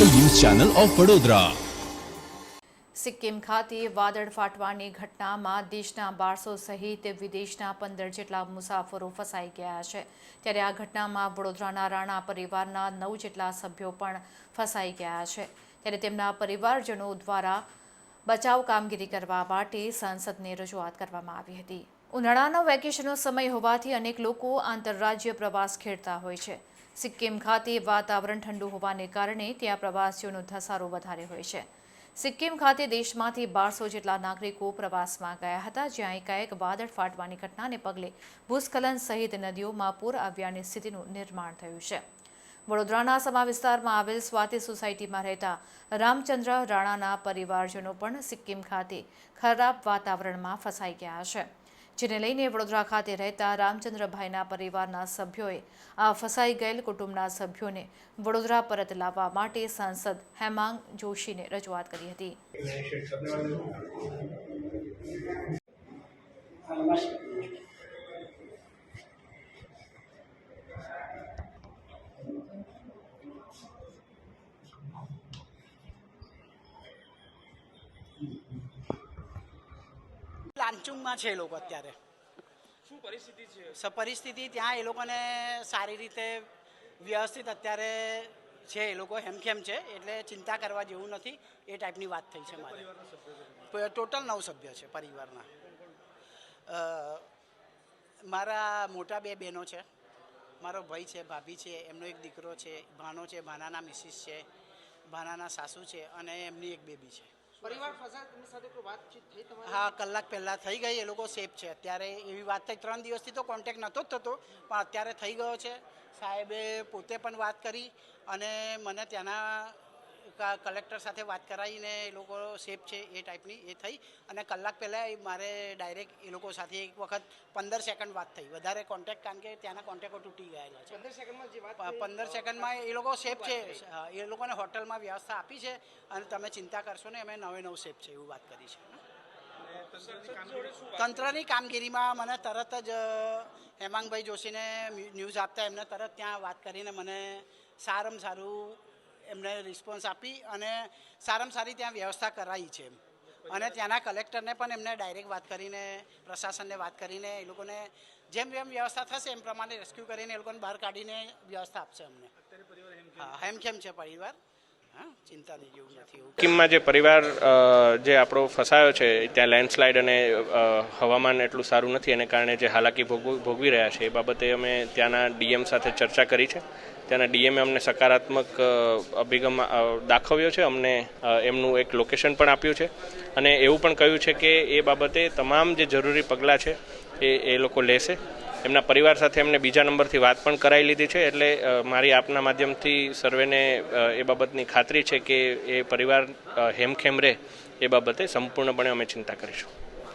Channel of Vadodara. Sikkim ખાતે વાદળ ફાટવાની ઘટનામાં દેશના બારસો સહિત વિદેશના પંદર જેટલા મુસાફરો ફસાઈ ગયા છે. ત્યારે આ ઘટનામાં વડોદરાના રાણા પરિવારના નવ જેટલા સભ્યો પણ ફસાઈ ગયા છે. ત્યારે તેમના પરિવારજનો દ્વારા બચાવ કામગીરી કરવા માટે સંસદને રજૂઆત કરવામાં આવી હતી. ઉનાળાનો વેકેશનનો સમય હોવાથી અનેક લોકો આંતરરાજ્ય પ્રવાસ ખેડતા હોય છે. સિક્કિમ ખાતે વાતાવરણ ઠંડુ હોવાને કારણે ત્યાં પ્રવાસીઓનો ધસારો વધારે હોય છે. સિક્કિમ ખાતે દેશમાંથી બારસો જેટલા નાગરિકો પ્રવાસમાં ગયા હતા, જ્યાં એકાએક વાદળ ફાટવાની ઘટનાને પગલે ભૂસ્ખલન સહિત નદીઓમાં પૂર આવ્યાની સ્થિતિનું નિર્માણ થયું છે. વડોદરાના સમા વિસ્તારમાં આવેલ સ્વાતિ સોસાયટીમાં રહેતા રામચંદ્ર રાણાના પરિવારજનો પણ સિક્કિમ ખાતે ખરાબ વાતાવરણમાં ફસાઈ ગયા છે. જેને લઈને વડોદરા ખાતે રહેતા રામચંદ્રભાઈના પરિવારના સભ્યોએ આ ફસાઈ ગયેલ કુટુંબના સભ્યોને વડોદરા પરત લાવવા માટે સાંસદ હેમાંગ જોશીને રજૂઆત કરી હતી. લાંચુંગમાં છે એ લોકો અત્યારે. શું પરિસ્થિતિ છે? પરિસ્થિતિ ત્યાં એ લોકોને સારી રીતે વ્યવસ્થિત અત્યારે છે એ લોકો હેમખેમ છે એટલે ચિંતા કરવા જેવું નથી એ ટાઈપની વાત થઈ છે મારે. ટોટલ નવ સભ્ય છે પરિવારના. મારા મોટા બે બહેનો છે મારો ભાઈ છે ભાભી છે એમનો એક દીકરો છે ભાણો છે ભાનાના મિસિસ છે ભાનાના સાસુ છે અને એમની એક બેબી છે. પરિવાર ફસાય સાથે વાતચીત થઈ હા, કલાક પહેલાં થઈ ગઈ, એ લોકો સેફ છે. અત્યારે એવી વાત થઈ, ત્રણ દિવસથી તો કોન્ટેક નહોતો જ થતો, પણ અત્યારે થઈ ગયો છે. સાહેબે પોતે પણ વાત કરી અને મને ત્યાંના કલેક્ટર સાથે વાત કરાવીને એ લોકો સેફ છે એ ટાઈપની એ થઈ. અને કલાક પહેલાં મારે ડાયરેક્ટ એ લોકો સાથે એક વખત પંદર સેકન્ડ વાત થઈ. વધારે કોન્ટેક્ટ કારણ કે ત્યાંના કોન્ટેક્ટો તૂટી ગયેલા છે. પંદર સેકન્ડમાં જે વાત પંદર સેકન્ડમાં એ લોકો સેફ છે. એ લોકોને હોટલમાં વ્યવસ્થા આપી છે અને તમે ચિંતા કરશો ને અમે નવે નવ સેફ છે એવું વાત કરી છે. તંત્રની કામગીરીમાં મને તરત જ હેમાંગભાઈ જોશીને ન્યૂઝ આપતા એમને તરત ત્યાં વાત કરીને મને સારામાં સારું એમને રિસ્પોન્સ આપી અને સારામાં સારી ત્યાં વ્યવસ્થા કરાવી છે. એમ અને ત્યાંના કલેક્ટરને પણ એમને ડાયરેક્ટ વાત કરીને પ્રશાસનને વાત કરીને એ લોકોને જેમ જેમ વ્યવસ્થા થશે એમ પ્રમાણે રેસ્ક્યુ કરીને એ લોકોને બહાર કાઢીને વ્યવસ્થા આપશે અમને. હા હેમખેમ છે પરિવાર. સિક્કિમમાં જે પરિવાર જે આપણો ફસાયો છે, ત્યાં લેન્ડસ્લાઇડ અને હવામાન એટલું સારું નથી, એને કારણે જે હાલાકી ભોગવી રહ્યા છે, એ બાબતે અમે ત્યાંના ડીએમ સાથે ચર્ચા કરી છે. ત્યાંના ડીએમે અમને સકારાત્મક અભિગમ દાખવ્યો છે, અમને એમનું એક લોકેશન પણ આપ્યું છે. અને એવું પણ કહ્યું છે કે એ બાબતે તમામ જે જરૂરી પગલાં છે, એ એ લોકો લેશે. એમના પરિવાર સાથે એમને બીજા નંબરથી વાત પણ કરાવી લીધી છે, એટલે મારી આપના માધ્યમથી સર્વેને એ બાબતની ખાતરી છે કે એ પરિવાર હેમખેમ રહે એ બાબતે સંપૂર્ણપણે અમે ચિંતા કરીશું.